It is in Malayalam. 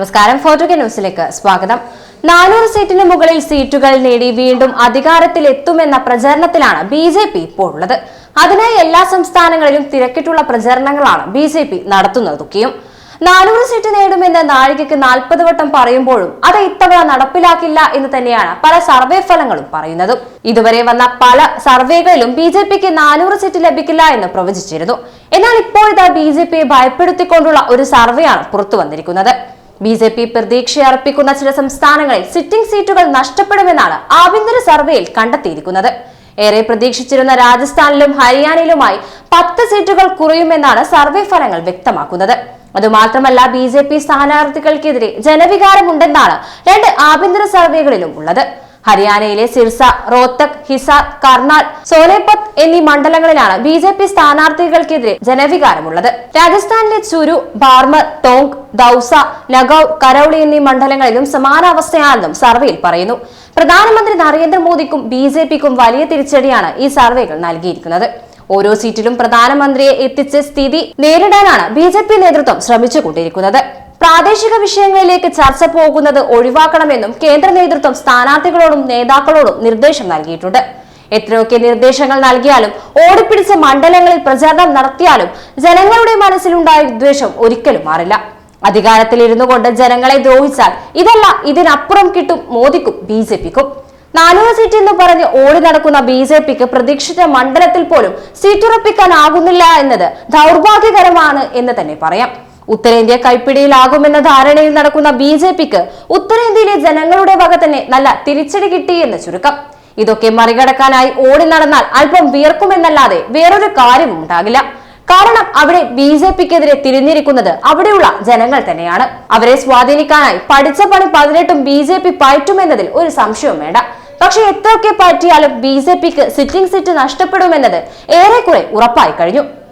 നമസ്കാരം. ഫോർട്ടുഗ ന്യൂസിലേക്ക് സ്വാഗതം. നാനൂറ് സീറ്റിന് മുകളിൽ സീറ്റുകൾ നേടി വീണ്ടും അധികാരത്തിൽ എത്തുമെന്ന പ്രചരണത്തിലാണ് ബി ജെ പി ഇപ്പോൾ ഉള്ളത് അതിനായി എല്ലാ സംസ്ഥാനങ്ങളിലും തിരക്കിട്ടുള്ള പ്രചരണങ്ങളാണ് ബി ജെ പി നടത്തുന്നതൊക്കെയും നാനൂറ് സീറ്റ് നേടുമെന്ന് നാഴികയ്ക്ക് നാൽപ്പത് വട്ടം പറയുമ്പോഴും അത് ഇത്തവണ നടപ്പിലാക്കില്ല എന്ന് തന്നെയാണ് പല സർവേ ഫലങ്ങളും പറയുന്നത്. ഇതുവരെ വന്ന പല സർവേകളിലും ബി ജെ പിക്ക് നാനൂറ് സീറ്റ് ലഭിക്കില്ല എന്ന് പ്രവചിച്ചിരുന്നു. എന്നാൽ ഇപ്പോഴത്തെ ബി ജെ പിയെ ഭയപ്പെടുത്തിക്കൊണ്ടുള്ള ഒരു സർവേയാണ് പുറത്തു വന്നിരിക്കുന്നത്. ബി ജെ പി പ്രതീക്ഷയർപ്പിക്കുന്ന ചില സംസ്ഥാനങ്ങളിൽ സിറ്റിംഗ് സീറ്റുകൾ നഷ്ടപ്പെടുമെന്നാണ് ആഭ്യന്തര സർവേയിൽ കണ്ടെത്തിയിരിക്കുന്നത്. ഏറെ പ്രതീക്ഷിച്ചിരുന്ന രാജസ്ഥാനിലും ഹരിയാനയിലുമായി പത്ത് സീറ്റുകൾ കുറയുമെന്നാണ് സർവേ ഫലങ്ങൾ വ്യക്തമാക്കുന്നത്. അതുമാത്രമല്ല ബി ജെ പി സ്ഥാനാർത്ഥികൾക്കെതിരെ ജനവികാരമുണ്ടെന്നാണ് രണ്ട് ആഭ്യന്തര സർവേകളിലും ഉള്ളത്. ഹരിയാനയിലെ സിർസ റോത്തക് ഹിസാർ കർണാൽ സോലേപത്ത് എന്നീ മണ്ഡലങ്ങളിലാണ് ബി ജെ പി സ്ഥാനാർത്ഥികൾക്കെതിരെ ജനവികാരമുള്ളത്. രാജസ്ഥാനിലെ ചുരു ബാർമർ ടോങ്ക് ദൌസ നഗൗ കരൌളി എന്നീ മണ്ഡലങ്ങളിലും സമാന അവസ്ഥയാണെന്നും സർവേയിൽ പറയുന്നു. പ്രധാനമന്ത്രി നരേന്ദ്രമോദിക്കും ബി ജെ പിക്കും വലിയ തിരിച്ചടിയാണ് ഈ സർവേകൾ നൽകിയിരിക്കുന്നത്. ഓരോ സീറ്റിലും പ്രധാനമന്ത്രിയെ എത്തിച്ച് സ്ഥിതി നേരിടാനാണ് ബി നേതൃത്വം ശ്രമിച്ചുകൊണ്ടിരിക്കുന്നത്. പ്രാദേശിക വിഷയങ്ങളിലേക്ക് ചർച്ച പോകുന്നത് ഒഴിവാക്കണമെന്നും കേന്ദ്ര നേതൃത്വം സ്ഥാനാർത്ഥികളോടും നേതാക്കളോടും നിർദ്ദേശം നൽകിയിട്ടുണ്ട്. എത്രയൊക്കെ നിർദ്ദേശങ്ങൾ നൽകിയാലും ഓടിപ്പിടിച്ച മണ്ഡലങ്ങളിൽ പ്രചാരണം നടത്തിയാലും ജനങ്ങളുടെ മനസ്സിലുണ്ടായ വിദ്വേഷം ഒരിക്കലും മാറില്ല. അധികാരത്തിൽ ഇരുന്നു കൊണ്ട് ജനങ്ങളെ ദ്രോഹിച്ചാൽ ഇതല്ല ഇതിനപ്പുറം കിട്ടും മോദിക്കും ബി ജെ പിക്കും. നാനൂറ് സീറ്റ് എന്ന് പറഞ്ഞ് ഓടി നടക്കുന്ന ബി ജെ പിക്ക് പ്രതീക്ഷിച്ച മണ്ഡലത്തിൽ പോലും സീറ്റുറപ്പിക്കാനാകുന്നില്ല എന്നത് ദൗർഭാഗ്യകരമാണ് എന്ന് തന്നെ പറയാം. ഉത്തരേന്ത്യ കൈപ്പിടിയിലാകുമെന്ന ധാരണയിൽ നടക്കുന്ന ബി ജെ പിക്ക് ഉത്തരേന്ത്യയിലെ ജനങ്ങളുടെ വക തന്നെ നല്ല തിരിച്ചടി കിട്ടി എന്ന് ചുരുക്കം. ഇതൊക്കെ മറികടക്കാനായി ഓടി നടന്നാൽ അല്പം വിയർക്കുമെന്നല്ലാതെ വേറൊരു കാര്യവും ഉണ്ടാകില്ല. കാരണം അവിടെ ബി ജെ പിക്കെതിരെ തിരിഞ്ഞിരിക്കുന്നത് അവിടെയുള്ള ജനങ്ങൾ തന്നെയാണ്. അവരെ സ്വാധീനിക്കാനായി പഠിച്ച പണി പതിനെട്ടും ബി ജെ പി പയറ്റുമെന്നതിൽ ഒരു സംശയവും വേണ്ട. പക്ഷെ എത്രയൊക്കെ പറ്റിയാലും ബി ജെ പിക്ക് സിറ്റിംഗ് സീറ്റ് നഷ്ടപ്പെടുമെന്നത് ഏറെക്കുറെ ഉറപ്പായി കഴിഞ്ഞു.